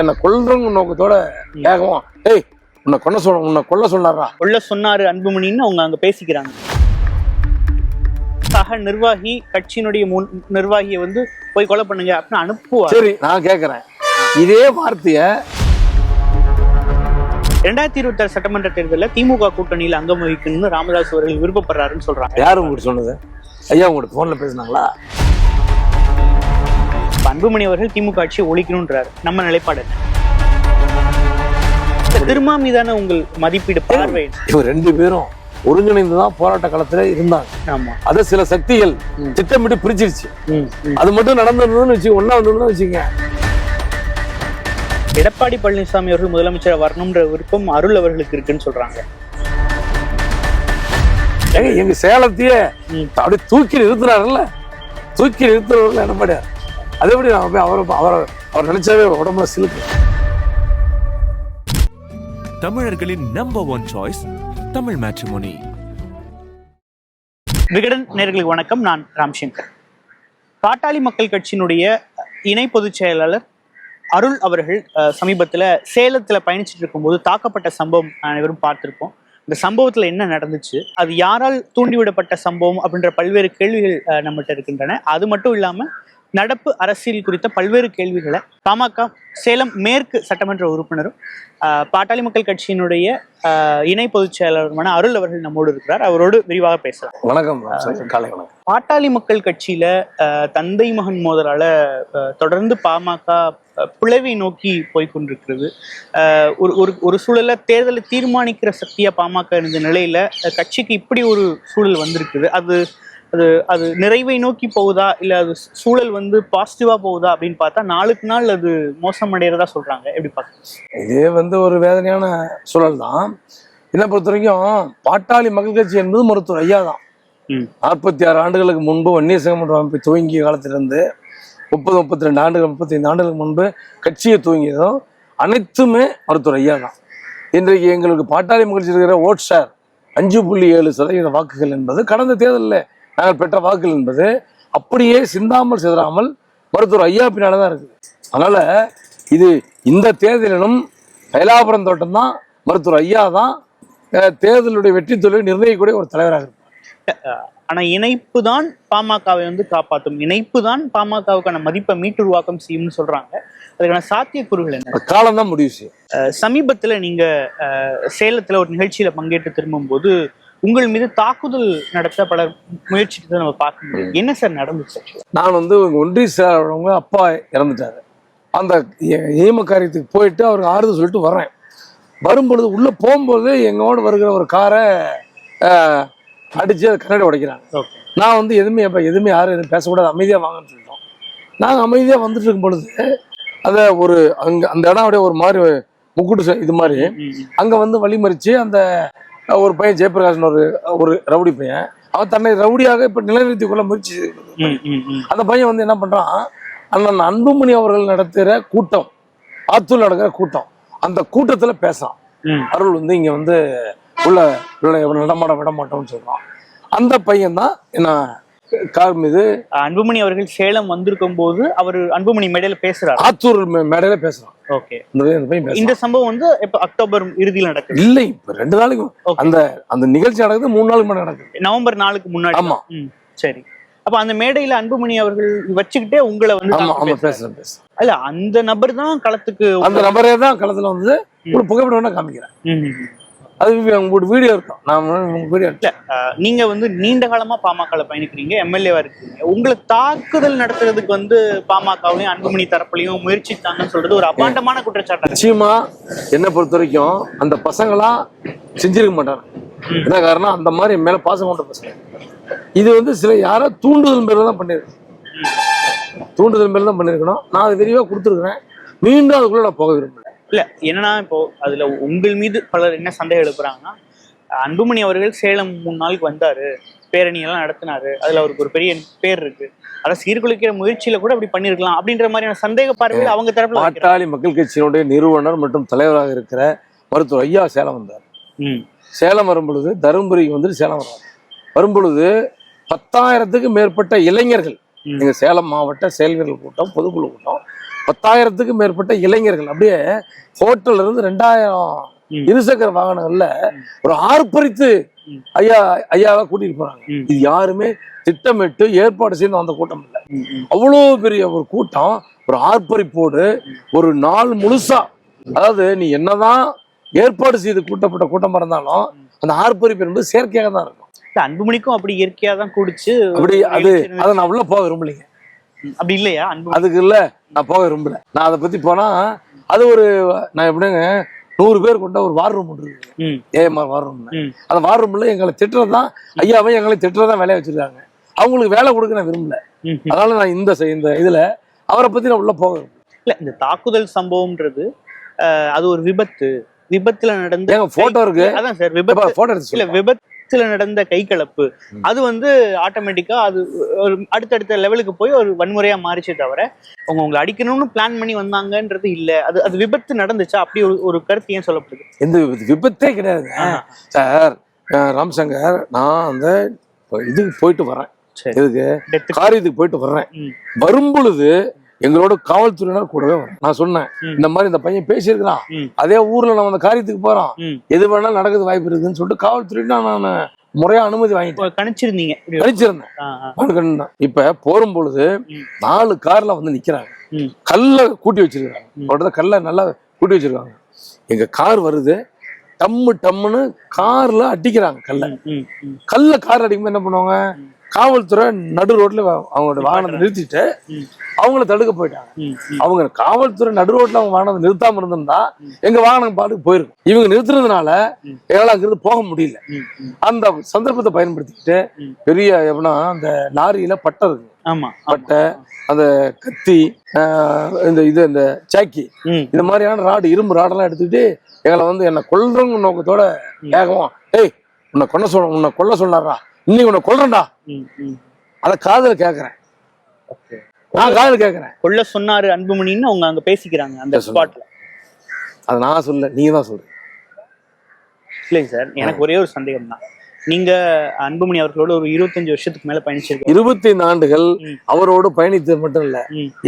என்னை கொல்றவங்க நோக்கத்தோட வேகமா ஏய் உன்னை கொல்ல சொல்ல உன்னை கொல்ல சொன்னாரா உள்ள சொன்னாரு அன்புமணின்னு அவங்க அங்க பேசிக்கிறாங்க. சக நிர்வாகி கட்சியினுடைய முன் நிர்வாகியை வந்து போய் கொலை பண்ணுங்க அப்படின்னு அனுப்புவார். சரி நான் கேக்குறேன். இதே வார்த்தைய ரெண்டாயிரத்தி இருபத்தி ஆறு சட்டமன்ற தேர்தலில் திமுக கூட்டணியில் அங்கம் வகிக்கணும்னு ராமதாஸ் அவர்கள் விருப்பப்படுறாருன்னு சொல்றாங்க. யாரு உங்களுக்கு சொன்னது? ஐயா உங்களுக்கு போன்ல பேசுனாங்களா? இப்ப அன்புமணி அவர்கள் திமுக ஆட்சியை ஒழிக்கணும்ன்றாரு. நம்ம நிலைப்பாடு திருமா மீதான உங்கள் மதிப்பீடு பார்வை? இவங்க ரெண்டு பேரும் ஒருங்கிணைந்து தான் போராட்ட காலத்துல இருந்தாங்க. ஆமா. அதை சில சக்திகள் திட்டமிட்டு பிரிச்சிருச்சு. அது மட்டும் நடந்திருந்ததுன்னு வச்சு ஒன்னா வந்ததுன்னு வச்சுங்க. எடப்பாடி பழனிசாமி அவர்கள் முதலமைச்சர் வரணும்ன்ற விருப்பம் அருள் அவர்களுக்கு இருக்குன்னு சொல்றாங்க. எங்க சேலத்தையே. அப்படியே தூக்கி நிறுத்துறாருல்ல தூக்கி நிறுத்துறவர்கள் எடப்பாடியார் அது எப்படி நான் போய் அவரை அவரை அவர் நினைச்சாவே உடம்புல சிலுக்கு. தமிழர்களின் number one choice Tamil matrimony Vikatan நேர்களுக்கு வணக்கம். நான் ராம்சங்கர். பாட்டாளி மக்கள் கட்சியினுடைய இணை பொதுச் செயலாளர் அருள் அவர்கள் அஹ், சமீபத்துல சேலத்துல பயணிச்சுட்டு இருக்கும்போது தாக்கப்பட்ட சம்பவம் அனைவரும் பார்த்திருப்போம். இந்த சம்பவத்துல என்ன நடந்துச்சு? அது யாரால் தூண்டிவிடப்பட்ட சம்பவம் அப்படின்ற பல்வேறு கேள்விகள் நம்மகிட்ட இருக்கின்றன. அது மட்டும் இல்லாம நடப்பு அரசியல் குறித்த பல்வேறு கேள்விகளை பாமக சேலம் மேற்கு சட்டமன்ற உறுப்பினரும் பாட்டாளி மக்கள் கட்சியினுடைய இணை பொதுச் செயலாளருமான அருள் அவர்கள் நம்மோடு இருக்கிறார். அவரோடு விரிவாக பேசலாம். வணக்கம் சார். காலை வணக்கம். பாட்டாளி மக்கள் கட்சியில தந்தை மகன் மோதலால தொடர்ந்து பாமக பிளவை நோக்கி போய் கொண்டிருக்கிறது. அஹ், ஒரு ஒரு ஒரு சூழல்ல தேர்தலை தீர்மானிக்கிற சக்தியா பாமக இருந்த நிலையில கட்சிக்கு இப்படி ஒரு சூழல் வந்திருக்குது. அது அது அது நிறைவை நோக்கி போகுதா? இல்ல அது சூழல் வந்து பாசிட்டிவா போகுதா? அப்படின்னு பார்த்தா நாளுக்கு நாள் அது மோசமடைகிறதா சொல்றாங்க. எப்படி பார்க்க இதே வந்து ஒரு வேதனையான சூழல் தான். என்னை பொறுத்த வரைக்கும் பாட்டாளி மக்கள் கட்சி என்பது மருத்துவர் ஐயா தான். நாற்பத்தி ஆறு ஆண்டுகளுக்கு முன்பு வன்னிய சங்கமன்ற அமைப்பு துவங்கிய காலத்திலிருந்து முப்பது முப்பத்தி ரெண்டு ஆண்டுகள் முப்பத்தைந்து ஆண்டுகளுக்கு முன்பு கட்சியை துவங்கியதும் அனைத்துமே மருத்துவர் ஐயா தான். இன்றைக்கு எங்களுக்கு பாட்டாளி கட்சி இருக்கிற ஓட் ஷேர் அஞ்சு புள்ளி ஏழு சதவீத வாக்குகள் என்பது கடந்த தேர்தலில் நாங்கள் பெற்ற வாக்குகள் என்பது அப்படியே சிந்தாமல் சிதறாமல் மருத்துவர் ஐயா பின்னால தான் இருக்குது. அதனால இது இந்த தேர்தலிலும் கைலாபுரம் தோட்டம் தான் மருத்துவர் ஐயா தான் தேர்தலுடைய வெற்றி தொழிலை நிர்ணயிக்கக்கூடிய ஒரு தலைவராக இருப்பார். ஆனா இணைப்பு தான் பாமகவை வந்து காப்பாற்றும். இணைப்பு தான் பாமகவுக்கான மதிப்பை மீட்டுருவாக்கம் செய்யும்னு சொல்றாங்க. அதுக்கான சாத்தியக்கூறுகள் என்ன? காலம் தான் முடிவு செய்யும். சமீபத்துல நீங்க சேலத்துல ஒரு நிகழ்ச்சியில பங்கேற்று திரும்பும்போது உங்கள் மீது தாக்குதல் நடத்த பல முயற்சிட்டு நம்ம பார்க்க முடியும். என்ன சார் நடந்துச்சு? நான் வந்து ஒன்றிய செயலாளரவங்க அப்பா இறந்துட்டாரு. அந்த ஈம காரியத்துக்கு போயிட்டு அவருக்கு ஆறுதல் சொல்லிட்டு வர்றேன். வரும்பொழுது உள்ள போகும்போது எங்களோட வருகிற ஒரு காரை அடிச்சு அது கண்ணாடி உடைக்கிறாங்க. நான் வந்து எதுவுமே எப்ப எதுவுமே யாரும் எதுவும் பேசக்கூடாது அமைதியாக வாங்கன்னு சொல்லிட்டோம். நாங்கள் அமைதியாக வந்துட்டு இருக்கும் பொழுது அதை ஒரு அங்கே அந்த இடம் அப்படியே ஒரு மாதிரி முக்குட்டு இது மாதிரி. அங்கே வந்து வழிமறிச்சு அந்த ஒரு பையன் ஜெயபிரகாஷ்னு ஒரு ஒரு ரவுடி பையன். அவன் தன்னை ரவுடியாக இப்போ நிலைநிறுத்திக் கொள்ள முயற்சி. அந்த பையன் வந்து என்ன பண்றான்? அண்ணன் அன்புமணி அவர்கள் நடத்துகிற கூட்டம் ஆத்தூர் நடக்கிற கூட்டம் அந்த கூட்டத்துல பேசுறான். அருள் வந்து இங்க வந்து உள்ள உள்ள நடமாட விட மாட்டோம்னு சொல்றான். அந்த பையன் தான் என்ன கார் மீது அன்புமணி அவர்கள் சேலம் வந்திருக்கும் போது அவர் அன்புமணி மேடையில பேசுறாரு. ஆத்தூர் மேடையில பேசுறான். ஓகே இந்த சம்பவம் வந்து இப்ப அக்டோபர் இறுதியில் நடக்குது? இல்லை இப்ப ரெண்டு நாளைக்கு. அந்த அந்த நிகழ்ச்சி நடக்குது மூணு நாளுக்கு முன்னாடி நடக்குது. நவம்பர் நாளுக்கு முன்னாடி. ஆமா. சரி. அப்ப அந்த மேடையில அன்புமணி அவர்கள் வச்சுக்கிட்டே உங்களை வந்து. பேசுறேன் இல்ல அந்த நபர் தான் களத்துக்கு அந்த நபரே தான் களத்துல வந்து ஒரு புகைப்படம் காமிக்கிறேன். அது உங்களோட வீடியோ இருக்கும் நான் உங்க வீடியோ இல்ல நீங்க வந்து நீண்ட காலமா பாமகல பயணிக்கிறீங்க எம்எல்ஏவா இருக்கீங்க. உங்களை தாக்குதல் நடத்துறதுக்கு வந்து பாமகவையும் அன்புமணி தரப்புலையும் முயற்சித்தாங்கன்னு சொல்றது ஒரு அபாண்டமான குற்றச்சாட்டு நிச்சயமா என்னை பொறுத்த வரைக்கும் அந்த பசங்களாம் செஞ்சிருக்க மாட்டாங்க. என்ன காரணம்? அந்த மாதிரி மேல பாசம் கொண்ட பசங்க. இது வந்து சில யாரோ தூண்டுதல் பேர்ல தான் பண்ணிருக்கு தூண்டுதல் பேர்ல தான் பண்ணிருக்கணும். நான் அது விரிவா கொடுத்துருக்கிறேன். மீண்டும் அதுக்குள்ள நான் போக விரும்பல இல்ல என்னன்னா இப்போ அதுல உங்கள் மீது பலர் என்ன சந்தேகம் எழுப்புறாங்கன்னா அன்புமணி அவர்கள் சேலம் மூணு நாளுக்கு வந்தாரு பேரணி எல்லாம் நடத்தினாரு அதுல அவருக்கு ஒரு பெரிய பேர் இருக்கு அதை சீர்குலைக்கிற முயற்சியில கூட அப்படி பண்ணிருக்கலாம் அப்படின்ற மாதிரியான சந்தேக பார்வையில் அவங்க தரப்புல. பாட்டாளி மக்கள் கட்சியினுடைய நிறுவனர் மற்றும் தலைவராக இருக்கிற மருத்துவர் ஐயா சேலம் வந்தார் சேலம் வரும் பொழுது தருமபுரிக்கு வந்துட்டு சேலம் வர்றாங்க வரும் பொழுது பத்தாயிரத்துக்கு மேற்பட்ட இளைஞர்கள். எங்க சேலம் மாவட்ட செயல்வீரர்கள் கூட்டம் பொதுக்குழு கூட்டம் பத்தாயிரத்துக்கும் மேற்பட்ட இளைஞர்கள் அப்படியே ஹோட்டல்ல இருந்து ரெண்டாயிரம். இருசக்கர வாகனங்கள்ல ஒரு ஆர்ப்பரித்து. ஐயா ஐயாவை கூட்டிட்டு போறாங்க. இது யாருமே திட்டமிட்டு ஏற்பாடு செய்து வந்த கூட்டம் இல்லை. அவ்வளோ பெரிய ஒரு கூட்டம் ஒரு ஆர்ப்பரிப்போடு ஒரு நாள் முழுசா அதாவது நீ என்னதான் ஏற்பாடு செய்து கூட்டப்பட்ட கூட்டமா இருந்தாலும் அந்த ஆர்ப்பரிப்பு என்பது செயற்கையாக தான் இருக்கும் அன்புமணிக்கும் அப்படி இயற்கையா தான் கூடிச்சு அப்படி அது அதை நான் உள்ள போக விரும்பலைங்க அப்படி இல்லையா? அன்பு. அதுக்கு இல்ல நான் போக விரும்பல. நான் அதை பத்தி போனா அது ஒரு நான் எப்படிங்க நூறு பேர் கொண்ட ஒரு வார் ரூம் ஒன்று இருக்கு ஏஎம்ஆர் வார் ரூம். அந்த வார் ரூம்ல எங்களை திட்டுறதுதான் ஐயாவை எங்களை திட்டுறதான் வேலையை வச்சிருக்காங்க. அவங்களுக்கு வேலை கொடுக்க நான் விரும்பல. அதனால நான் இந்த இந்த இதுல அவரை பத்தி நான் உள்ள போக. இல்ல இந்த தாக்குதல் சம்பவம்ன்றது அது ஒரு விபத்து. விபத்துல நடந்த போட்டோ இருக்கு. அதான் சார் விபத்து. போட்டோ இல்ல சொல்லுங்க. விபத்துல நடந்த கை கலப்பு. அது வந்து ஆட்டோமேட்டிக்கா அது ஒரு அடுத்தடுத்த லெவலுக்கு போய் ஒரு வன்முறையா மாறிச்சே தவிர அவங்க உங்களை அடிக்கணும்னு பிளான் பண்ணி வந்தாங்கன்றது இல்ல. அது அது விபத்து நடந்துச்சா? அப்படி ஒரு ஒரு கருத்து ஏன் சொல்லப்படுது? எந்த விபத்து? விபத்தே கிடையாதுங்க ஆஹா. சார் ராம்சங்கர் நான் அந்த இதுக்கு போயிட்டு வரேன் சரி. இதுக்கு காரியத்துக்கு போயிட்டு வர்றேன். வரும் பொழுது எங்களோட காவல்துறையினர் கூடவே வரேன் நான் சொன்னேன். இந்த மாதிரி இந்த பையன் பேசியிருக்கிறான். அதே ஊர்ல நம்ம அந்த காரியத்துக்கு போறோம். எது வேணாலும் நடக்குது வாய்ப்பு இருக்குன்னு சொல்லிட்டு காவல்துறையிட்ட நான் முறையா அனுமதி வாங்கிட்டேன் இப்ப கணிச்சிருந்தீங்க இப்படி- கழிச்சிருந்தேன் ஆ, ஆ. மனுக்கண்ணன் தான். இப்ப போரும் பொழுது. நாலு கார்ல வந்து நிக்கிறாங்க. கல்ல கூட்டி வச்சிருக்காங்க. அவரோட கல்ல நல்லா கூட்டி வச்சிருக்காங்க எங்க கார் வருது டம்மு டம்முன்னு கார்ல அடிக்கிறாங்க கல்ல. கல்ல கார் அடிக்கும்போது என்ன பண்ணுவாங்க காவல்துறை நடு ரோட்ல அவங்களோட வாகனத்தை நிறுத்திட்டு. அவங்கள தடுக்க போயிட்டாங்க. அவங்க காவல்துறை நடு ரோட்ல அவங்க வாகனத்தை நிறுத்தாம இருந்திருந்தா எங்க வாகனம் பாட்டுக்கு போயிருக்கும் இவங்க நிறுத்துறதுனால. எங்களால அங்கிருந்து போக முடியல. அந்த சந்தர்ப்பத்தை பயன்படுத்திக்கிட்டு. பெரிய எப்படின்னா அந்த லாரியில பட்டை இருக்கு பட்டை அந்த கத்தி இந்த இது இந்த சாக்கி இந்த மாதிரியான ராடு இரும்பு ராடெல்லாம் எடுத்துக்கிட்டு எங்களை வந்து என்னை கொல்றவங்க நோக்கத்தோட வேகமா ஏய் உன்னை கொல்ல சொல்ல உன்னை கொல்ல சொன்னாரா இன்னைக்கு உன்னை கொல்றேன்டா. அதை காதுல Okay. நான் காதுல கேட்கறேன் கொல்ல சொன்னாரு அன்புமணின்னு அவங்க அங்க பேசிக்கிறாங்க அந்த. ஸ்பாட்ல அதை நான் சொல்ல நீங்க தான் சொல்ற இல்லைங்க சார் எனக்கு ஒரே ஒரு சந்தேகம் தான் நீங்க அன்புமணி அவர்களோட ஒரு இருபத்தஞ்சு வருஷத்துக்கு மேல பயணிச்சிருக்கீங்க இருபத்தி ஐந்து ஆண்டுகள். அவரோடு பயணித்தது மட்டும் இல்ல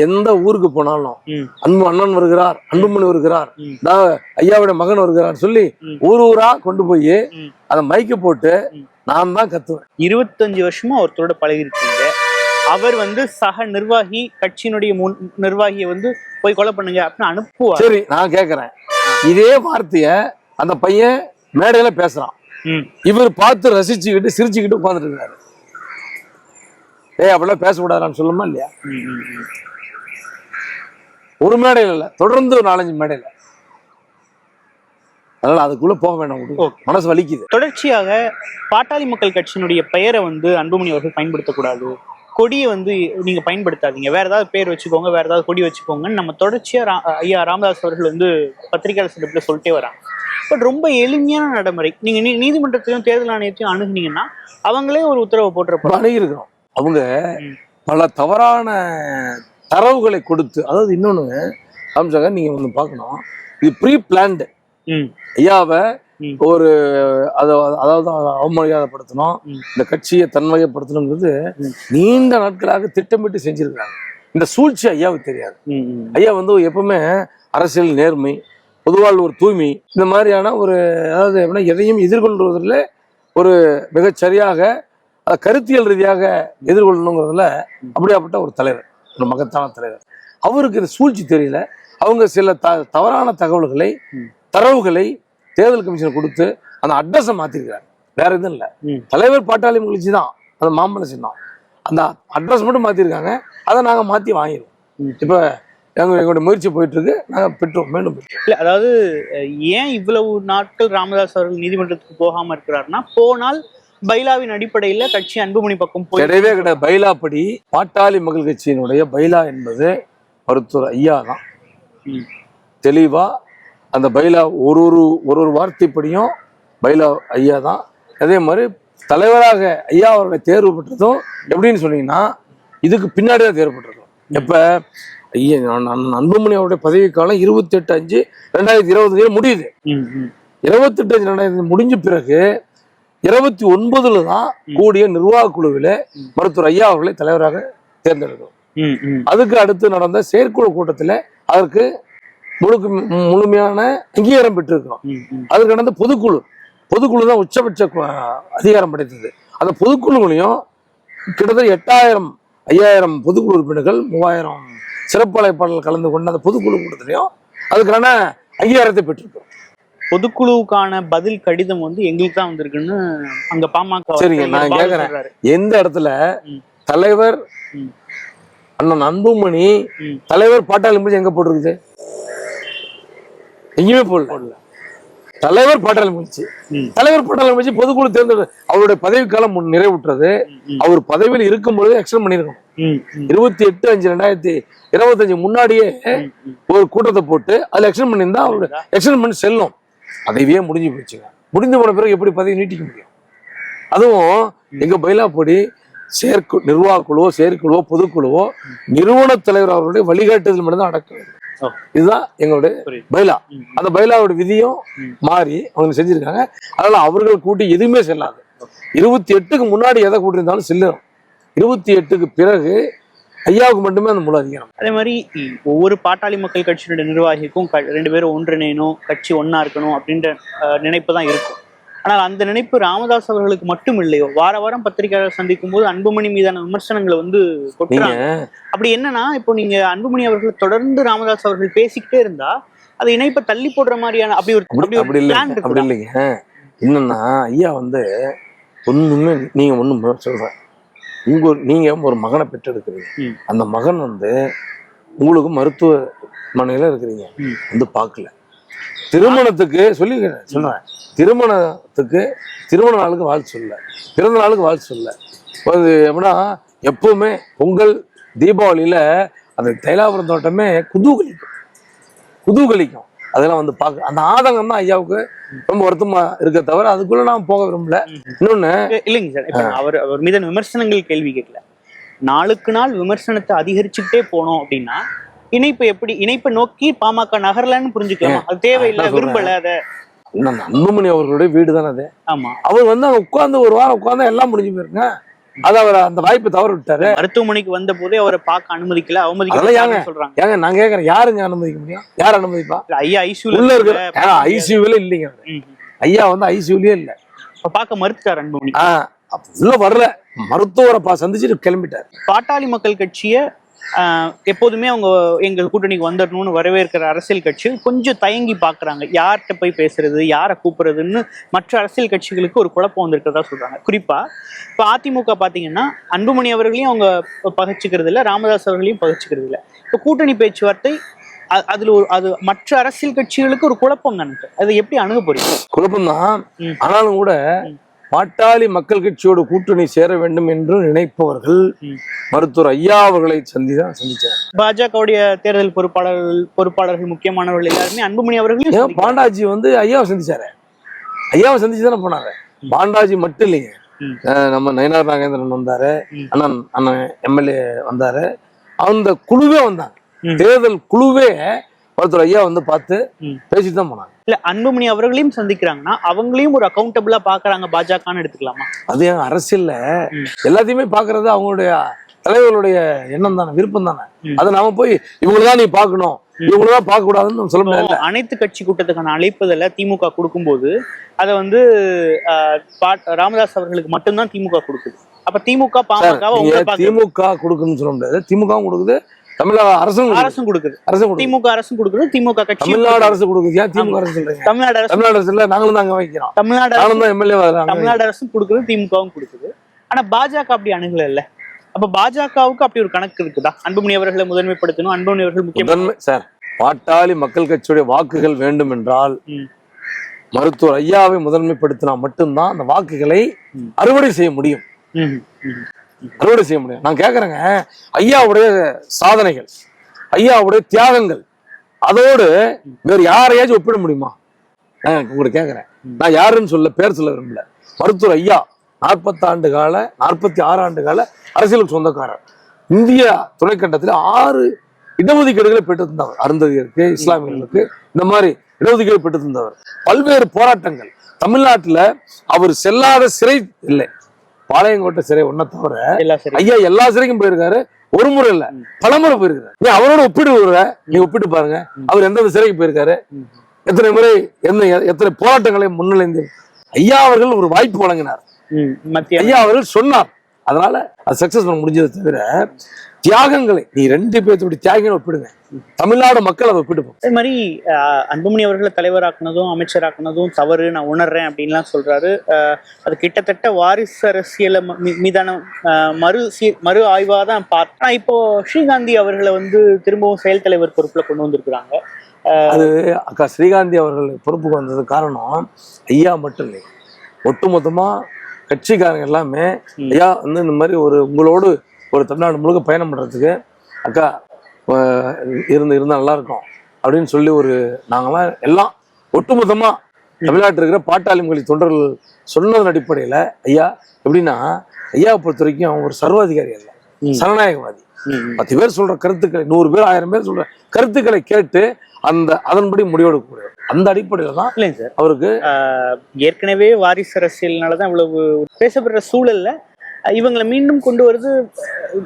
எந்த ஊருக்கு போனாலும் அன்பு அண்ணன் வருகிறார் அன்புமணி வருகிறார் ஐயாவுடைய மகன் வருகிறார் சொல்லி. ஊர் ஊரா கொண்டு போய். அதை மைக்க போட்டு. நான் தான் கத்துவேன். இருபத்தஞ்சு வருஷமா ஒருத்தரோட பழகிருக்கீங்க. அவர் வந்து சக நிர்வாகி கட்சியினுடைய முன் நிர்வாகியை வந்து போய் கொலை பண்ணுங்க அப்படின்னு அனுப்புவார். சரி நான் கேக்குறேன். இதே வார்த்தைய அந்த பையன் மேடையில பேசுறான். இவர் பார்த்து ரசிச்சுக்கிட்டு சிரிச்சுக்கிட்டு உட்காந்துட்டு இருக்காரு ஏய் அப்படிலாம் பேசக்கூடாதான்னு சொல்லுமா இல்லையா. ஒரு மேடையில இல்ல தொடர்ந்து ஒரு நாலஞ்சு மேடையில. அதனால அதுக்குள்ள போக வேண்டாம். மனசு வலிக்குது. தொடர்ச்சியாக பாட்டாளி மக்கள் கட்சியினுடைய பெயரை வந்து அன்புமணி அவர்கள் பயன்படுத்தக்கூடாது. கொடியை வந்து நீங்க பயன்படுத்தாதீங்க. வேற ஏதாவது பேர் வச்சுக்கோங்க வேற ஏதாவது கொடி வச்சுக்கோங்கன்னு நம்ம தொடர்ச்சியா ரா- ஐயா ராமதாஸ் அவர்கள் வந்து பத்திரிகையாளர் சந்திப்புல சொல்லிட்டே வராங்க. பட் ரொம்ப எளிமையான நடைமுறை. நீங்க நீ- நீதிமன்றத்தையும் தேர்தல் ஆணையத்தையும் அணுகுனீங்கன்னா அவங்களே ஒரு உத்தரவை போட்டுறப்ப அணுகிருக்கிறோம் அவங்க. பல தவறான தரவுகளை கொடுத்து அதாவது இன்னொன்னு அம்சங்க நீங்க ஒண்ணு பார்க்கணும். இது ப்ரீ பிளான்டு ஐயாவை. ஒரு அத அதாவது அவமரியாதைப்படுத்தணும். இந்த கட்சியை தன்மையப்படுத்தணுங்கிறது. நீண்ட நாட்களாக திட்டமிட்டு செஞ்சிருக்காங்க இந்த சூழ்ச்சி ஐயாவுக்கு தெரியாது. ஐயா வந்து எப்பவுமே அரசியல் நேர்மை பொதுவாழ்வு ஒரு தூய்மை இந்த மாதிரியான ஒரு அதாவது எப்படின்னா எதையும் எதிர்கொள்வதில் ஒரு மிகச்சரியாக அதை கருத்தியல் ரீதியாக எதிர்கொள்ளணுங்கிறதுல அப்படியாப்பட்ட ஒரு தலைவர் ஒரு மகத்தான தலைவர் அவருக்கு இந்த சூழ்ச்சி தெரியல அவங்க சில த தவறான தகவல்களை. தரவுகளை தேர்தல் கமிஷன் கொடுத்து அந்த அட்ரஸை மாத்திருக்கிறாங்க வேற எதுவும் இல்லை. தலைவர் பாட்டாளி மகிழ்ச்சி தான். அது மாம்பழ சின்னம் அந்த அட்ரஸ் மட்டும் மாத்திருக்காங்க. அதை நாங்க மாத்தி வாங்கிடுவோம். இப்ப எங்க எங்களுடைய முயற்சி போயிட்டு இருக்கு நாங்க பெற்றோம். மீண்டும் பெற்றோம். இல்ல அதாவது ஏன் இவ்வளவு நாட்கள் ராமதாஸ் அவர்கள் நீதிமன்றத்துக்கு போகாம இருக்கிறாருன்னா போனால் பைலாவின் அடிப்படையில கட்சி அன்புமணி பக்கம் கிடையவே கிடையாது. பைலாப்படி பாட்டாளி மக்கள் கட்சியினுடைய பைலா என்பது மருத்துவர் ஐயா தான். ம். அந்த பைலா ஒரு ஒரு ஒரு ஒரு வார்த்தைப்படியும் பைலா ஐயா தான். அதே மாதிரி தலைவராக ஐயா அவருடைய தேர்வு பெற்றதும் எப்படின்னு சொன்னீங்கன்னா இதுக்கு பின்னாடி தான் தேர்வு பெற்றிருக்கோம் எப்ப? ஐயா நான் அன்புமணி அவருடைய பதவி காலம் இருபத்தி எட்டு அஞ்சு ரெண்டாயிரத்தி இருபத்தஞ்சுல முடியுது. இருபத்தெட்டு அஞ்சு ரெண்டாயிரத்தி முடிஞ்ச பிறகு இருபத்தி ஒன்பதுல தான் கூடிய நிர்வாக குழுவில மருத்துவர் ஐயா அவர்களை தலைவராக தேர்ந்தெடுக்கும் ம், ம். அதுக்கு அடுத்து நடந்த செயற்குழு கூட்டத்துல அதற்கு முழுக்கு முழுமையான அங்கீகாரம் பெற்றிருக்கிறோம். அதுக்கு நடந்த பொதுக்குழு பொதுக்குழு தான் உச்சபட்ச அதிகாரம் படைத்தது அந்த பொதுக்குழுவிலையும் கிட்டத்தட்ட எட்டாயிரம் ஐயாயிரம் பொதுக்குழு உறுப்பினர்கள் மூவாயிரம் சிறப்பு அழைப்பாளர்கள் கலந்து கொண்ட அந்த பொதுக்குழு கூட்டத்திலையும் அதுக்கான அங்கீகாரத்தை பெற்றிருக்கிறோம் பொதுக்குழுவுக்கான பதில் கடிதம் வந்து எங்களுக்கு தான் வந்திருக்குன்னு அங்க பாமக சரிங்க, நான் கேக்குறேன். எந்த இடத்துல. தலைவர். அண்ணன் அன்புமணி. தலைவர் பாட்டாளி எங்க போட்டிருக்குது எங்கேயுமே போடல. தலைவர் பாட்டாளி முடிச்சு ம். தலைவர் பாட்டாளி முடிச்சு பொதுக்குழு தேர்ந்தெடு அவருடைய பதவிக்காலம் நிறைவுற்றது. அவர் பதவியில் இருக்கும்பொழுது எக்ஸ்டெண்ட் பண்ணியிருக்கணும். ம், ம். இருபத்தி எட்டு அஞ்சு ரெண்டாயிரத்தி இருபத்தஞ்சு முன்னாடியே. ஒரு கூட்டத்தை போட்டு அதுல எக்ஸ்டெண்ட் பண்ணியிருந்தா அவருடைய எக்ஸ்டெண்ட் பண்ணி செல்லும். அதைவே முடிஞ்சு போச்சுங்க. முடிஞ்சு போன பிறகு எப்படி பதவி நீட்டிக்க முடியும்? அதுவும் எங்க பைலாப்படி செயற்கு நிர்வாக குழுவோ செயற்குழுவோ பொதுக்குழுவோ நிறுவன தலைவர் அவருடைய வழிகாட்டுதல் மட்டும்தான் அடக்க வேண்டும். இதுதான் எங்களுடைய. பைலா. அந்த பைலாவோட விதியும். மாறி அவங்க செஞ்சிருக்காங்க. அதனால அவர்கள் கூட்டி எதுவுமே செல்லாது இருபத்தி எட்டுக்கு முன்னாடி எதை கூட்டியிருந்தாலும் செல்லும் இருபத்தி எட்டுக்கு பிறகு ஐயாவுக்கு மட்டுமே அந்த முழு அதிகாரம். அதே மாதிரி ஒவ்வொரு பாட்டாளி மக்கள் கட்சியினுடைய நிர்வாகிக்கும் ரெண்டு பேரும் ஒன்றிணையணும் கட்சி ஒண்ணா இருக்கணும் அப்படின்ற நினைப்பு தான் இருக்கும். ஆனால் அந்த நினைப்பு ராமதாஸ் அவர்களுக்கு மட்டும் இல்லையோ? வார வாரம் பத்திரிகையாளர் சந்திக்கும் போது அன்புமணி மீதான விமர்சனங்களை வந்து கொட்டுறாங்க. அப்படி என்னன்னா இப்போ நீங்க அன்புமணி அவர்கள் தொடர்ந்து ராமதாஸ் அவர்கள் பேசிக்கிட்டே இருந்தா அது இணைப்பை தள்ளி போடுற மாதிரியான அப்படி ஒரு அப்படி இல்லைங்க. அப்படி இல்லைங்க. என்னன்னா ஐயா வந்து ஒண்ணுமே நீங்க ஒண்ணு சொல்றேன். உங்க நீங்க ஒரு மகனை பெற்றெடுக்கிறீங்க. அந்த மகன் வந்து உங்களுக்கு மருத்துவமனையில இருக்கிறீங்க. வந்து பார்க்கல. திருமணத்துக்கு சொல்லி சொல்றேன் திருமணத்துக்கு திருமண நாளுக்கு வாழ்த்து சொல்ல. பிறந்த நாளுக்கு வாழ்த்து சொல்ல. அது எப்படின்னா எப்பவுமே பொங்கல் தீபாவளியில அந்த தைலாபுரம் தோட்டமே குதூகலிக்கும் குதூகலிக்கும் அதெல்லாம் வந்து பார்க்க அந்த ஆதங்கம் தான் ஐயாவுக்கு ரொம்ப வருத்தமா இருக்க தவிர அதுக்குள்ள நான் போக விரும்பல. இன்னொன்னு இல்ல- இல்லைங்க சார். இப்ப அவர் அவர் மீதான விமர்சனங்கள் கேள்வி கேட்கல. நாளுக்கு நாள் விமர்சனத்தை அதிகரிச்சுக்கிட்டே போனோம் அப்படின்னா இணைப்பு எப்படி? இணைப்பை நோக்கி பாமக நகரலன்னு புரிஞ்சுக்கலாமா? அது தேவையில்லை. விரும்பல அத. அன்புமணி அவர்களுடைய வீடு தானே அது? ஆமா. அவர் வந்து அங்க உட்கார்ந்து ஒரு வாரம் உட்கார்ந்தா எல்லாம் முடிஞ்சு போயிருங்க. அது அவர் அந்த வாய்ப்பை தவற விட்டாரு. மருத்துவமனைக்கு வந்த போதே அவரை பார்க்க அனுமதிக்கல அவமதிக்கல? சொல்றாங்க. ஏங்க நான் கேக்குறேன் யாருங்க அனுமதிக்க முடியும்? யார் அனுமதிப்பா? ஐயா ஐசியூல உள்ள இருக்கிற ஐசியூல இல்லைங்க. ஐயா வந்து ஐசியூலயே இல்ல. பார்க்க மறுத்துட்டார் அன்புமணி. உள்ள வரல. மருத்துவரை பா சந்திச்சுட்டு கிளம்பிட்டார். பாட்டாளி மக்கள் கட்சியை எப்போதுமே அவங்க எங்க கூட்டணிக்கு வந்துடணும்னு வரவேற்கிற அரசியல் கட்சி கொஞ்சம் தயங்கி பாக்குறாங்க யார்கிட்ட போய் பேசுறது யாரை கூப்பிடுறதுன்னு மற்ற அரசியல் கட்சிகளுக்கு ஒரு குழப்பம் வந்திருக்கிறதா சொல்றாங்க. குறிப்பா இப்ப அதிமுக பாத்தீங்கன்னா அன்புமணி அவர்களையும் அவங்க பகைச்சுக்கிறது இல்ல ராமதாஸ் அவர்களையும் பகைச்சுக்கிறது இல்ல. இப்ப கூட்டணி பேச்சுவார்த்தை அதுல ஒரு அது மற்ற அரசியல் கட்சிகளுக்கு ஒரு குழப்பம் தானே சார். அதை எப்படி அணுக போறீங்க? குழப்பம்தான். ம். ஆனாலும் கூட பாட்டாளி மக்கள் கட்சியோட கூட்டணி சேர வேண்டும் என்று நினைப்பவர்கள். மருத்துவர் ஐயா அவர்களை சந்திதான் சந்திச்சாங்க பாஜகவுடைய தேர்தல் பொறுப்பாளர்கள் பொறுப்பாளர்கள் முக்கியமானவர்கள் எல்லாருமே அன்புமணி சந்திக்கிறாங்க. பாண்டாஜி வந்து ஐயாவை சந்திச்சாரு ஐயாவை சந்திச்சு தானே போனாரு பாண்டாஜி மட்டும் இல்லைங்க நம்ம நயனார் நாகேந்திரன் வந்தாரு. அண்ணன் அண்ணன் எம்எல்ஏ வந்தாரு அந்த குழுவே வந்தாங்க. தேர்தல் குழுவே மருத்துவர் ஐயா வந்து பார்த்து. பேசிட்டு தான் போனாங்க இல்ல அன்புமணி அவர்களையும் சந்திக்கிறாங்கன்னா அவங்களையும் ஒரு அக்கௌண்டபிளா பாக்குறாங்க பாஜகன்னு எடுத்துக்கலாமா? அது அரசியல்ல. எல்லாத்தையுமே பாக்குறது அவங்களுடைய தலைவர்களுடைய எண்ணம் தானே விருப்பம் தானே. அதை நாம போய் இவங்களை தான் நீ பார்க்கணும் இவங்களை தான் பார்க்க கூடாதுன்னு சொல்ல முடியாது அனைத்து கட்சி கூட்டத்துக்கான அழைப்புதல திமுக கொடுக்கும்போது அதை வந்து ராமதாஸ் அவர்களுக்கு மட்டும்தான் திமுக கொடுக்குது. அப்ப திமுக பாமக திமுக கொடுக்குன்னு சொல்ல முடியாது. திமுகவும் கொடுக்குது தமிழக அரசும் கொடுக்குது. அரசும் கொடுக்குது. அரசும் கொடுக்குது. திமுக அரசும் கொடுக்குது திமுக கட்சி தமிழ்நாடு அரசு கொடுக்குது. ஏன் திமுக அரசு சொல்றீங்க தமிழ்நாடு அரசு தமிழ்நாடு அரசு இல்ல நாங்களும் அங்க வைக்கிறோம். தமிழ்நாடு அரசு நானும் தான் எம்எல்ஏ தமிழ்நாடு அரசும் கொடுக்குது திமுகவும் கொடுக்குது. ஆனா பாஜக அப்படி அணுகல இல்ல. அப்ப பாஜகவுக்கு அப்படி ஒரு கணக்கு இருக்குதா? அன்புமணி அவர்களை முதன்மைப்படுத்தணும் அன்புமணி அவர்கள் முதன்மை சார் பாட்டாளி மக்கள் கட்சியுடைய வாக்குகள் வேண்டும் என்றால். மருத்துவர் ஐயாவை முதன்மைப்படுத்தினா மட்டும்தான் அந்த வாக்குகளை. அறுவடை செய்ய முடியும். அறுவடை செய்ய முடியும் நான் கேட்குறேங்க ஐயாவுடைய சாதனைகள் ஐயாவுடைய தியாகங்கள் அதோடு வேற யாரையாச்சும் ஒப்பிட முடியுமா? நான் உங்களை நான் யாருன்னு சொல்ல பேர் சொல்ல விரும்பல. மருத்துவர் ஐயா நாற்பத்தாண்டு கால நாற்பத்தி ஆறு ஆண்டு கால அரசியலுக்கு சொந்தக்காரர். இந்திய துணைக்கண்டத்தில் ஆறு இடஒதுக்கீடுகளை பெற்று தந்தவர் அருந்ததியருக்கு இஸ்லாமியர்களுக்கு இந்த மாதிரி இடஒதுக்கீடு பெற்று தந்தவர் பல்வேறு போராட்டங்கள். தமிழ்நாட்டுல அவர் செல்லாத சிறை இல்லை. பாளையங்கோட்டை சிறை ஒன்ன தவிர ஐயா எல்லா சிறைக்கும் போயிருக்காரு. ஒரு முறை இல்ல பல முறை போயிருக்காரு. நீ அவரோட ஒப்பிட்டு விடுற நீ ஒப்பிட்டு பாருங்க. அவர் எந்தெந்த சிறைக்கு போயிருக்காரு? எத்தனை முறை என்ன எத்தனை போராட்டங்களை முன்னிலைந்து ஐயா அவர்கள் ஒரு வாய்ப்பு வழங்கினார். ஐயா அவர்கள் சொன்னார். அதனால அது சக்சஸ் பண்ண முடிஞ்சதை தவிர தியாகங்களை நீ ரெண்டு பேர்த்துடைய தியாகங்களை ஒப்பிடுங்க. தமிழ்நாடு மக்கள் அதை அதே மாதிரி அன்புமணி அவர்களை தலைவராக்குனதும் அமைச்சராக்குனதும் தவறு நான் உணர்றேன் அப்படின்லாம் சொல்றாரு. அது கிட்டத்தட்ட வாரிசு அரசியல மீதான மறு மறு ஆய்வா தான் பார்த்தா இப்போ ஸ்ரீகாந்தி அவர்களை வந்து திரும்பவும் செயல் தலைவர் பொறுப்புல கொண்டு வந்திருக்கிறாங்க. அது அக்கா ஸ்ரீகாந்தி அவர்கள் பொறுப்புக்கு வந்தது காரணம் ஐயா மட்டும் இல்லை. ஒட்டுமொத்தமா கட்சிக்காரங்க எல்லாமே. ஐயா வந்து இந்த மாதிரி ஒரு உங்களோடு ஒரு தமிழ்நாடு முழுக்க பயணம் பண்றதுக்கு அக்கா இருந்து இருந்தா நல்லா இருக்கும் அப்படின்னு சொல்லி ஒரு நாங்கெல்லாம் எல்லாம் ஒட்டுமொத்தமா தமிழ்நாட்டில் இருக்கிற பாட்டாளி மொழி தொண்டர்கள் சொன்னதன் அடிப்படையில ஐயா எப்படின்னா ஐயாவை பொறுத்த வரைக்கும் அவங்க ஒரு சர்வாதிகாரி அல்ல. சரணாயகவாதி. பத்து பேர் சொல்ற கருத்துக்களை நூறு பேர் ஆயிரம் பேர் சொல்ற கருத்துக்களை கேட்டு அந்த அதன்படி முடிவெடுக்கக்கூடியவர் அந்த அடிப்படையில தான் இல்லைங்க சார். அவருக்கு ஏற்கனவே வாரிசு அரசியல்னாலதான் இவ்வளவு பேசப்படுற சூழல்ல இவங்களை மீண்டும் கொண்டு வருது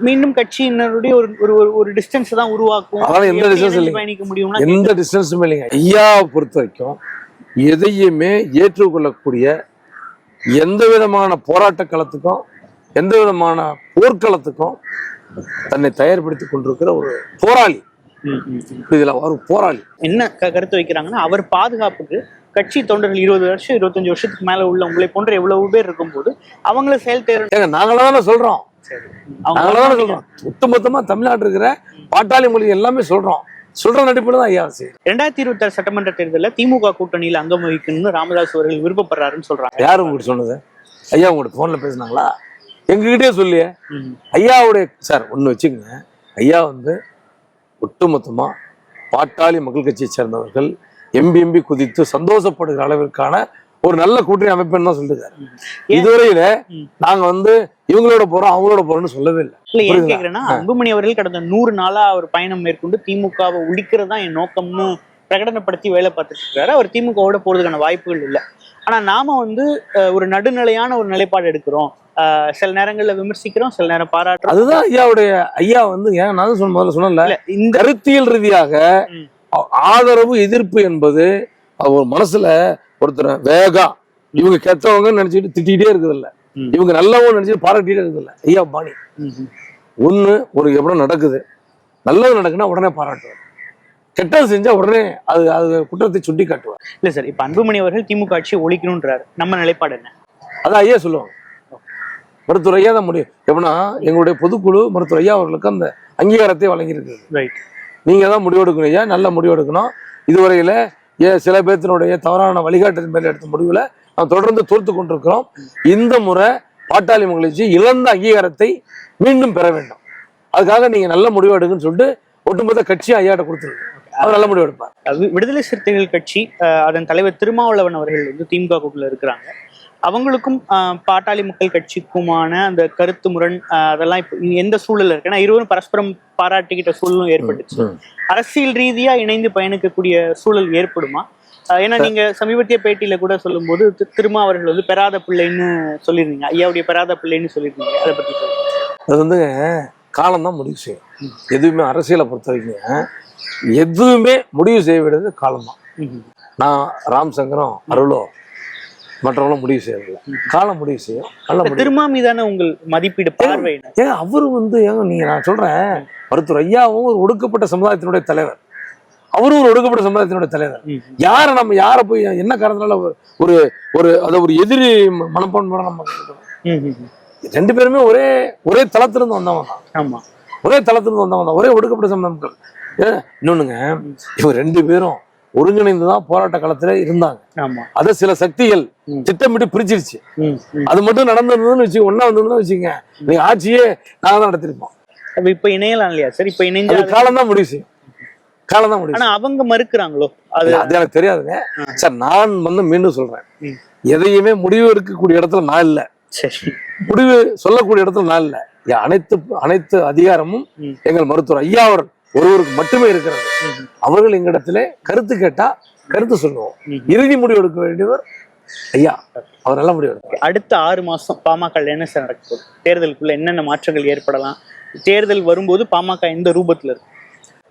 மீண்டும் கட்சியினருடைய ஒரு ஒரு ஒரு- டிஸ்டன்ஸ் தான் உருவாக்கும். அதனால எந்த இணைஞ்சு இல்லைங்க. முடியும்னா எந்த டிஸ்டன்ஸுமே இல்லைங்க. ஐயாவை பொறுத்த வரைக்கும் எதையுமே ஏற்றுக்கொள்ளக்கூடிய எந்த விதமான போராட்ட களத்துக்கும் எந்த விதமான போர்க்களத்துக்கும் தன்னை தயார்படுத்தி கொண்டிருக்கிற ஒரு போராளி. இதுல ஒரு போராளி. என்ன கருத்து வைக்கிறாங்கன்னா அவர் பாதுகாப்புக்கு கட்சி தொண்டர்கள் இருபது வருஷம் இருபத்தஞ்சு வருஷத்துக்கு மேல உள்ள உங்களை போன்ற எவ்வளவு பேர் இருக்கும்போது அவங்கள செயல் தேர்வு நாங்களா தானே சொல்றோம். நாங்களா தானே சொல்றோம். ஒட்டுமொத்தமா தமிழ்நாடு இருக்கிற பாட்டாளி மொழி எல்லாமே சொல்றோம். சொல்ற நடிப்புல தான் ஐயா ரெண்டாயிரத்தி இருபத்தி ஆறு சட்டமன்ற தேர்தலில் திமுக கூட்டணியில் அங்கம் வகிக்கணும்னு ராமதாஸ் அவர்கள் விருப்பப்படுறாருன்னு சொல்றாங்க. யாரு உங்களுக்கு சொன்னது? ஐயா உங்கள்கிட்ட போன்ல பேசுனாங்களா? எங்ககிட்டயே சொல்லியே. ஐயாவுடைய சார் ஒண்ணு வச்சுக்கோங்க. ஐயா வந்து ஒட்டுமொத்தமா பாட்டாளி மக்கள் கட்சியை சேர்ந்தவர்கள். எம்பி எம்பி குதித்து சந்தோஷப்படுகிற அளவிற்கான ஒரு நல்ல கூட்டணி அமைப்புன்னு தான் சொல்லிருக்காரு? இதுவரையில. நாங்க வந்து இவங்களோட போறோம் அவங்களோட போறோம்னு சொல்லவே இல்லை. இல்ல ஏன்? கேக்குறேன்னா அன்புமணி அவர்கள் கடந்த நூறு நாளா அவர் பயணம் மேற்கொண்டு திமுகவை ஒழிக்கிறது என் நோக்கம்னு பிரகடனப்படுத்தி வேலை பார்த்துட்டு இருக்காரு. அவர் திமுகவோட போறதுக்கான வாய்ப்புகள் இல்லை. ஆனா நாம வந்து ஒரு நடுநிலையான ஒரு நிலைப்பாடு எடுக்கிறோம். சில நேரங்கள்ல விமர்சிக்கிறோம் சில நேரம் பாராட்டுறோம். அதுதான் ஐயாவுடைய ஐயா வந்து ஏன் நான் சொன்ன முதல்ல சொன்னல இந்த கருத்தியல் ரீதியாக ஆதரவு எதிர்ப்பு என்பது அது ஒரு மனசுல ஒருத்தர் வேகா இவங்க கெட்டவங்கன்னு நினைச்சிட்டு திட்டிகிட்டே இருக்குது இல்ல ம். இவங்க நல்லவங்க நினைச்சிட்டு பாராட்டிட்டே இருக்குது இல்ல ஐயா பாணி ஒண்ணு ஒரு எப்படின்னா நடக்குது. நல்லது நடக்குன்னா உடனே பாராட்டுவார். கெட்டது செஞ்சா உடனே அது அது குற்றத்தை சுட்டி காட்டுவார் இல்ல சார் இப்ப அன்புமணி அவர்கள் திமுக ஆட்சியை ஒழிக்கணும்ன்றாரு. நம்ம நிலைப்பாடு என்ன? அதான் ஐயா சொல்லுவாங்க. மருத்துவர் ஐயா தான் முடியும். எப்படின்னா எங்களுடைய பொதுக்குழு மருத்துவர் ஐயா அவர்களுக்கு அந்த அங்கீகாரத்தை வழங்கியிருக்குது ரைட் நீங்க தான் முடிவெடுக்கணும் ஐயா நல்ல முடிவெடுக்கணும். இதுவரையில ஏ சில பேர்த்தினுடைய தவறான வழிகாட்டுதல் மேல எடுத்த முடிவுல நாம் தொடர்ந்து தோர்த்து கொண்டிருக்கிறோம். இந்த முறை பாட்டாளி மகிழ்ச்சி இழந்த அங்கீகாரத்தை மீண்டும் பெற வேண்டும். அதுக்காக நீங்க நல்ல முடிவு எடுக்குன்னு சொல்லிட்டு ஒட்டுமொத்த கட்சியும் ஐயாட்ட கொடுத்துருக்கு அவர் நல்ல முடிவு எடுப்பார் விடுதலை சிறுத்தைகள் கட்சி அதன் தலைவர் திருமாவளவன் அவர்கள் வந்து திமுக கூட்டில் இருக்கிறாங்க. அவங்களுக்கும் பாட்டாளி மக்கள் கட்சிக்குமான அந்த கருத்து முரண் அதெல்லாம் இப்போ எந்த சூழல்ல இருக்கு? ஏன்னா இருவரும் பரஸ்பரம் பாராட்டிக்கிட்ட சூழலும் ஏற்பட்டுச்சு. அரசியல் ரீதியா இணைந்து பயணிக்கக்கூடிய சூழல் ஏற்படுமா? ஏன்னா நீங்க சமீபத்திய பேட்டியில கூட சொல்லும்போது தி- திருமா அவர்கள் வந்து பெறாத பிள்ளைன்னு சொல்லியிருந்தீங்க. ஐயாவுடைய பெறாத பிள்ளைன்னு சொல்லியிருந்தீங்க. அதை பத்தி அது வந்து காலம் தான் முடிவு செய்யும். எதுவுமே அரசியலை பொறுத்த வரைக்கும் எதுவுமே முடிவு செய்ய வேண்டியது காலம் தான். நான் ராம் சங்கரம் அருளோ மற்றவங்களும் முடிவு செய்யறதில்ல. காலம் முடிவு செய்யும். நல்ல திருமா மீதான உங்கள் மதிப்பீடு பார்வை? ஏங்க அவரு வந்து ஏங்க நீங்க நான் சொல்றேன் மருத்துவர் ஐயாவும் ஒரு ஒடுக்கப்பட்ட சமுதாயத்தினுடைய தலைவர். அவரும் ஒரு ஒடுக்கப்பட்ட சமுதாயத்தினுடைய தலைவர். யாரை நம்ம யாரை போய் என்ன காரணத்தினால ஒரு- ஒரு அதை ஒரு எதிரி மனப்பான்மையோட நம்ம. ரெண்டு பேருமே ஒரே ஒரே தளத்திலிருந்து வந்தவங்க தான். ஆமா. ஒரே தளத்திலிருந்து வந்தவங்க தான். ஒரே ஒடுக்கப்பட்ட சமுதாய மக்கள் ஏன் இன்னொன்னுங்க இவங்க ரெண்டு பேரும் ஒருங்கிணைந்து தான் போராட்ட காலத்துல இருந்தாங்க. அதை சில சக்திகள். திட்டமிட்டு பிரிச்சிருச்சு. அது மட்டும் நடந்திருந்ததுன்னு வச்சு ஒன்னா வந்திருந்தா வச்சுங்க நீங்க ஆட்சியே நாங்க தான் நடத்திருப்போம் இப்ப இணையலாம் இல்லையா? சார் இப்ப இணைஞ்சா காலம் தான் முடிவு செய்யும். காலம் தான் முடிவு ஆனா அவங்க மறுக்கிறாங்களோ? அது. அது எனக்கு தெரியாதுங்க. சார் நான் வந்து மீண்டும் சொல்றேன். எதையுமே முடிவு எடுக்கக்கூடிய இடத்துல நான் இல்ல. சரி. முடிவு சொல்லக்கூடிய இடத்துல நான் இல்ல. அனைத்து அனைத்து அதிகாரமும். எங்கள் மருத்துவர் ஐயா அவர் ஒருவருக்கு மட்டுமே இருக்கிறது. அவர்கள் எங்களிடத்துல கருத்து கேட்டா கருத்து சொல்லுவோம். இறுதி முடிவு எடுக்க வேண்டியவர் ஐயா. அவர் நல்ல முடிவு அடுத்த ஆறு மாசம் பாமக என்ன சார் நடக்க போகுது? தேர்தலுக்குள்ள என்னென்ன மாற்றங்கள் ஏற்படலாம்? தேர்தல் வரும்போது பாமக எந்த ரூபத்துல இருக்கு?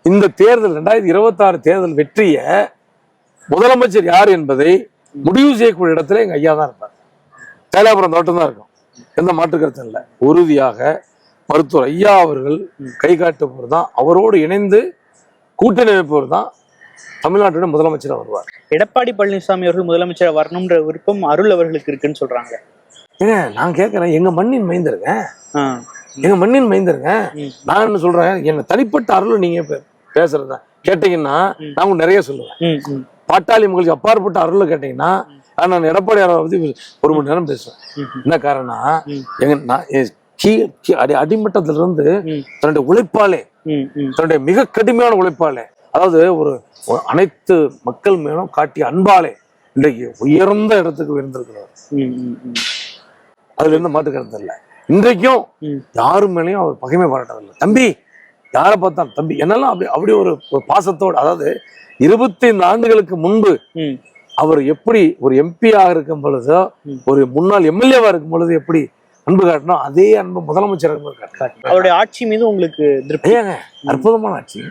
இந்த தேர்தல் ரெண்டாயிரத்தி இருபத்தாறு தேர்தல் வெற்றியை முதலமைச்சர் யார் என்பதை முடிவு செய்யக்கூடிய இடத்துல எங்க ஐயா தான் இருப்பார். தைலாபுரம் தோட்டம் தான் இருக்கும். எந்த மாற்று கருத்தும் இல்லை. உறுதியாக மருத்துவர் ஐயா அவர்கள் கை காட்டுபவர் தான். அவரோடு இணைந்து கூட்டணி அமைப்பவர் தான் தமிழ்நாட்டோட முதலமைச்சராக வருவார் எடப்பாடி பழனிசாமி அவர்கள் முதலமைச்சர் வரணும்ன்ற விருப்பம் அருள் அவர்களுக்கு இருக்குன்னு சொல்றாங்க. ஏங்க நான் கேட்கறேன் எங்க மண்ணின் மைந்தருங்க. எங்க மண்ணின் மைந்தருங்க. நான் என்ன சொல்றேன்? என்ன தனிப்பட்ட அருள் நீங்க பே- பேசுறதா? கேட்டீங்கன்னா நான் உங்களுக்கு நிறைய சொல்லுவேன். பாட்டாளி மக்களுக்கு அப்பாற்பட்ட அருள் கேட்டீங்கன்னா நான் எடப்பாடி பத்தி ஒரு மணி நேரம் பேசுவேன். என்ன காரணம். எங்க நான் கீழ் அடி அடிமட்டத்துல இருந்து ம், தன்னுடைய உழைப்பாலே தன்னுடைய மிக கடுமையான உழைப்பாலே அதாவது ஒரு அனைத்து மக்கள் மேலும் காட்டிய அன்பாலே இன்றைக்கு உயர்ந்த இடத்துக்கு உயர்ந்திருக்கிறார். அதுல இருந்து மாற்று கருத்து இல்லை இன்றைக்கும். யாரு மேலேயும் அவர் பகைமை பாராட்டதில்லை தம்பி யாரை பார்த்தாலும் தம்பி என்னெல்லாம் அப்படி அப்படி ஒரு பாசத்தோடு அதாவது இருபத்தைந்து ஆண்டுகளுக்கு முன்பு அவர் எப்படி ஒரு எம்பியாக இருக்கும் பொழுதோ. ஒரு முன்னாள் எம்எல்ஏவா இருக்கும் பொழுது எப்படி அன்பு காட்டணும் அதே அன்பு முதலமைச்சர் அன்பு காட்டணும் அவருடைய ஆட்சி மீது உங்களுக்கு திருப்தி? அற்புதமான ஆட்சி.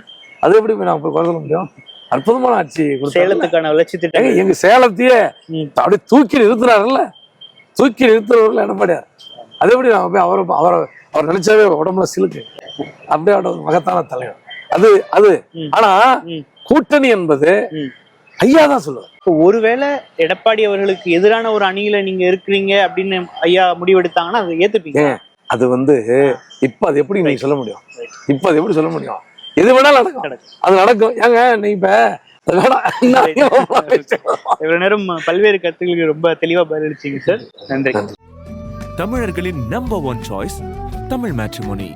அது எப்படி நான் போய் குறை சொல்ல முடியும்? அற்புதமான ஆட்சி. சேலத்துக்கான வளர்ச்சி திட்டம் எங்க சேலத்தையே. அப்படியே தூக்கி நிறுத்துறாருல்ல? தூக்கி நிறுத்துறவர்கள் எடப்பாடியார் அது எப்படி நான் போய் அவரை அவரை அவர் நினைச்சாவே உடம்புல சிலுக்கு. அப்படியே அவரோட மகத்தான தலைவர். அது அது. ஆனா. கூட்டணி என்பது. ஐயா தான் சொல்லுவார். இப்போ ஒருவேளை எடப்பாடி அவர்களுக்கு எதிரான ஒரு அணியில நீங்க இருக்கிறீங்க அப்படின்னு ஐயா முடிவெடுத்தாங்கன்னா அதை ஏத்துப்பீங்க அது வந்து இப்ப அது எப்படி நீங்க சொல்ல முடியும்? இப்ப அது எப்படி சொல்ல முடியும்? எது வேணாலும் நடக்கும். அது நடக்கும். ஏங்க நீ இப்ப இவ்வளவு நேரம் பல்வேறு கருத்துக்களுக்கு ரொம்ப தெளிவா பதிலளிச்சீங்க சார். நன்றி. தமிழர்களின் number one choice Tamil matrimony